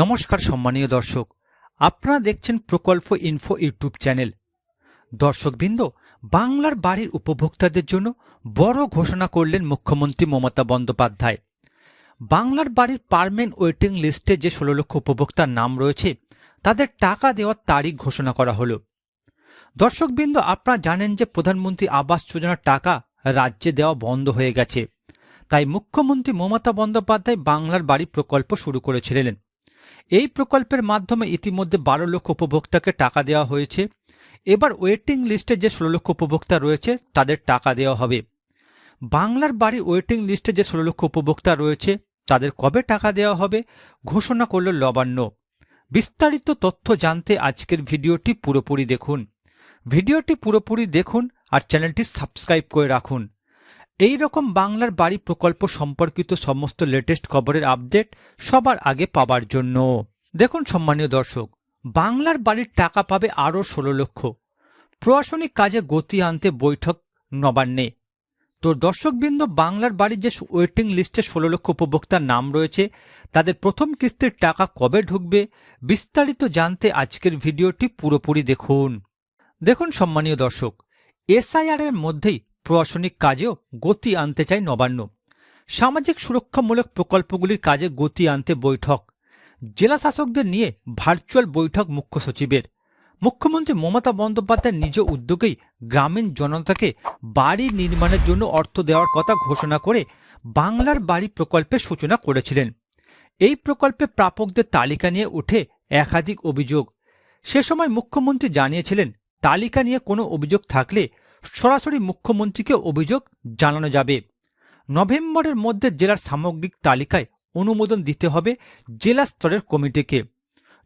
নমস্কার সম্মানীয় দর্শক। আপনারা দেখছেন প্রকল্প ইনফো ইউটিউব চ্যানেল। দর্শকবৃন্দ, বাংলার বাড়ির উপভোক্তাদের জন্য বড় ঘোষণা করলেন মুখ্যমন্ত্রী মমতা বন্দ্যোপাধ্যায়। বাংলার বাড়ির পারমেন্ট ওয়েটিং লিস্টে যে ষোলো লক্ষ উপভোক্তার নাম রয়েছে, তাদের টাকা দেওয়ার তারিখ ঘোষণা করা হলো। দর্শকবৃন্দ, আপনারা জানেন যে প্রধানমন্ত্রী আবাস যোজনার টাকা রাজ্যে দেওয়া বন্ধ হয়ে গেছে। তাই মুখ্যমন্ত্রী মমতা বন্দ্যোপাধ্যায় বাংলার বাড়ি প্রকল্প শুরু করেছিলেন এই প্রকল্পের মাধ্যমে ইতিমধ্যে বারো লক্ষ উপভোক্তাকে টাকা দেওয়া হয়েছে। এবার ওয়েটিং লিস্টে যে ষোলো লক্ষ উপভোক্তা রয়েছে, তাদের টাকা দেওয়া হবে। বাংলার বাড়ি ওয়েটিং লিস্টে যে ষোলো লক্ষ উপভোক্তা রয়েছে, তাদের কবে টাকা দেওয়া হবে, ঘোষণা করল লবান্ন বিস্তারিত তথ্য জানতে আজকের ভিডিওটি পুরোপুরি দেখুন। ভিডিওটি পুরোপুরি দেখুন আর চ্যানেলটি সাবস্ক্রাইব করে রাখুন। এই রকম বাংলার বাড়ি প্রকল্প সম্পর্কিত সমস্ত লেটেস্ট খবরের আপডেট সবার আগে পাবার জন্য। দেখুন সম্মানীয় দর্শক, বাংলার বাড়ির টাকা পাবে আরও ষোলো লক্ষ। প্রশাসনিক কাজে গতি আনতে বৈঠক নবান্নে। তো দর্শকবৃন্দ, বাংলার বাড়ির যে ওয়েটিং লিস্টে ষোলো লক্ষ উপভোক্তার নাম রয়েছে, তাদের প্রথম কিস্তির টাকা কবে ঢুকবে, বিস্তারিত জানতে আজকের ভিডিওটি পুরোপুরি দেখুন। দেখুন সম্মানীয় দর্শক এসআইআর এর মধ্যেই প্রশাসনিক কাজেও গতি আনতে চায় নবান্ন। সামাজিক সুরক্ষামূলক প্রকল্পগুলির কাজে গতি আনতে বৈঠক। জেলা শাসকদের নিয়ে ভার্চুয়াল বৈঠক মুখ্য সচিবের। মুখ্যমন্ত্রী মমতা বন্দ্যোপাধ্যায় নিজ উদ্যোগেই গ্রামীণ জনতাকে বাড়ি নির্মাণের জন্য অর্থ দেওয়ার কথা ঘোষণা করে বাংলার বাড়ি প্রকল্পের সূচনা করেছিলেন। এই প্রকল্পে প্রাপকদের তালিকা নিয়ে উঠে একাধিক অভিযোগ। সে সময় মুখ্যমন্ত্রী জানিয়েছিলেন, তালিকা নিয়ে কোনো অভিযোগ থাকলে সরাসরি মুখ্যমন্ত্রীকে অভিযোগ জানানো যাবে। নভেম্বরের মধ্যে জেলার সামগ্রিক তালিকায় অনুমোদন দিতে হবে জেলা স্তরের কমিটিকে।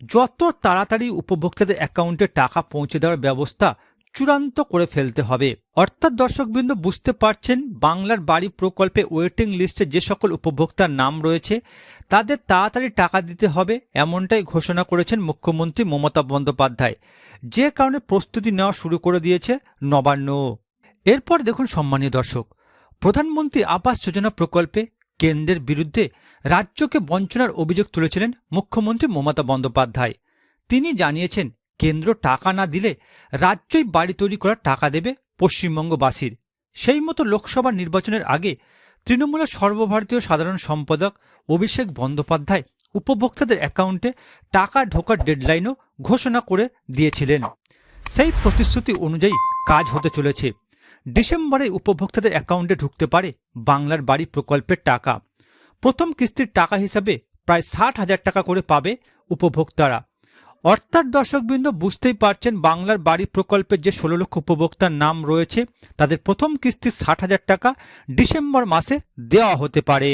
যত তাড়াতাড়ি উপভোক্তাদের অ্যাকাউন্টে টাকা পৌঁছে দেওয়ার ব্যবস্থা চূড়ান্ত করে ফেলতে হবে। অর্থাৎ দর্শকবৃন্দ বুঝতে পারছেন, বাংলার বাড়ি প্রকল্পে ওয়েটিং লিস্টে যে সকল উপভোক্তার নাম রয়েছে, তাদের তাড়াতাড়ি টাকা দিতে হবে, এমনটাই ঘোষণা করেছেন মুখ্যমন্ত্রী মমতা বন্দ্যোপাধ্যায়। যে কারণে প্রস্তুতি নেওয়া শুরু করে দিয়েছে নবান্ন। এরপর দেখুন সম্মানীয় দর্শক, প্রধানমন্ত্রী আবাস যোজনা প্রকল্পে কেন্দ্রের বিরুদ্ধে রাজ্যকে বঞ্চনার অভিযোগ তুলেছিলেন মুখ্যমন্ত্রী মমতা বন্দ্যোপাধ্যায়। তিনি জানিয়েছেন কেন্দ্র টাকা না দিলে রাজ্যই বাড়ি তৈরি করার টাকা দেবে পশ্চিমবঙ্গবাসীর। সেই মতো লোকসভা নির্বাচনের আগে তৃণমূলের সর্বভারতীয় সাধারণ সম্পাদক অভিষেক বন্দ্যোপাধ্যায় উপভোক্তাদের অ্যাকাউন্টে টাকা ঢোকার ডেডলাইনও ঘোষণা করে দিয়েছিলেন। সেই প্রতিশ্রুতি অনুযায়ী কাজ হতে চলেছে। ডিসেম্বরে উপভোক্তাদের অ্যাকাউন্টে ঢুকতে পারে বাংলার বাড়ি প্রকল্পের টাকা। প্রথম কিস্তির টাকা হিসাবে প্রায় ষাট হাজার টাকা করে পাবে উপভোক্তারা। অর্থাৎ দর্শকবৃন্দ, বুঝতেই পারছেন বাংলার বাড়ি প্রকল্পের যে ষোলো লক্ষ উপভোক্তার নাম রয়েছে, তাদের প্রথম কিস্তি ষাট হাজার টাকা ডিসেম্বর মাসে দেওয়া হতে পারে।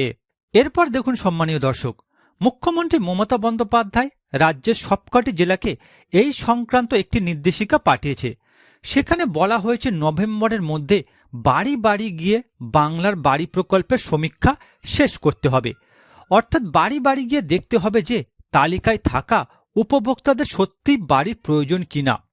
এরপর দেখুন সম্মানীয় দর্শক, মুখ্যমন্ত্রী মমতা বন্দ্যোপাধ্যায় রাজ্যের সবকটি জেলাকে এই সংক্রান্ত একটি নির্দেশিকা পাঠিয়েছে। সেখানে বলা হয়েছে নভেম্বরের মধ্যে বাড়ি বাড়ি গিয়ে বাংলার বাড়ি প্রকল্পের সমীক্ষা শেষ করতে হবে। অর্থাৎ বাড়ি বাড়ি গিয়ে দেখতে হবে যে তালিকায় থাকা উপভোক্তাদের সত্যি বাড়ির প্রয়োজন কিনা?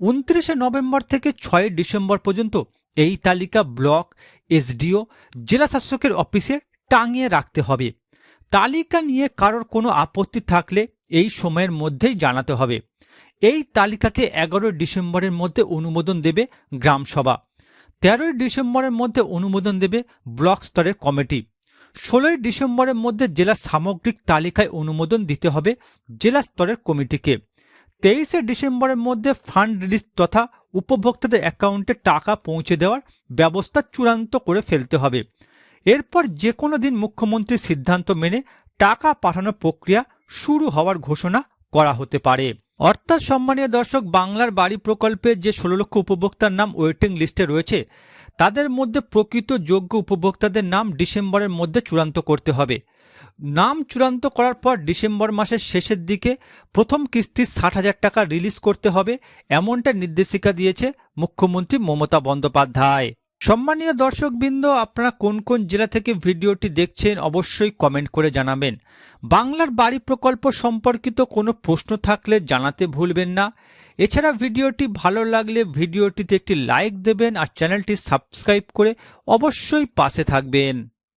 উনত্রিশে নভেম্বর থেকে ছয় ডিসেম্বর পর্যন্ত এই তালিকা ব্লক, এসডিও, জেলা শাসকের অফিসে টাঙিয়ে রাখতে হবে। তালিকা নিয়ে কারোর কোনো আপত্তি থাকলে এই সময়ের মধ্যেই জানাতে হবে। এই তালিকাকে এগারোই ডিসেম্বরের মধ্যে অনুমোদন দেবে গ্রামসভা। তেরোই ডিসেম্বরের মধ্যে অনুমোদন দেবে ব্লক স্তরের কমিটি। ষোলোই ডিসেম্বরের মধ্যে জেলার সামগ্রিক তালিকায় অনুমোদন দিতে হবে জেলা স্তরের কমিটিকে। তেইশে ডিসেম্বরের মধ্যে ফান্ড রিলিজ তথা উপভোক্তাদের অ্যাকাউন্টে টাকা পৌঁছে দেওয়ার ব্যবস্থা চূড়ান্ত করে ফেলতে হবে। এরপর যে কোনো দিন মুখ্যমন্ত্রীর সিদ্ধান্ত মেনে টাকা পাঠানোর প্রক্রিয়া শুরু হওয়ার ঘোষণা করা হতে পারে। অর্থাৎ সম্মানীয় দর্শক, বাংলার বাড়ি প্রকল্পে যে ষোলো লক্ষ উপভোক্তার নাম ওয়েটিং লিস্টে রয়েছে তাদের মধ্যে প্রকৃত যোগ্য উপভোক্তাদের নাম ডিসেম্বরের মধ্যে চূড়ান্ত করতে হবে। নাম চূড়ান্ত করার পর ডিসেম্বর মাসের শেষের দিকে প্রথম কিস্তি ষাট হাজার টাকা রিলিজ করতে হবে, এমনটা নির্দেশিকা দিয়েছে মুখ্যমন্ত্রী মমতা বন্দ্যোপাধ্যায়। সম্মানীয় দর্শকবৃন্দ, আপনারা কোন কোন জেলা থেকে ভিডিওটি দেখছেন অবশ্যই কমেন্ট করে জানাবেন। বাংলার বাড়ি প্রকল্প সম্পর্কিত কোনো প্রশ্ন থাকলে জানাতে ভুলবেন না। এছাড়া ভিডিওটি ভালো লাগলে ভিডিওটিতে একটি লাইক দেবেন আর চ্যানেলটি সাবস্ক্রাইব করে অবশ্যই পাশে থাকবেন।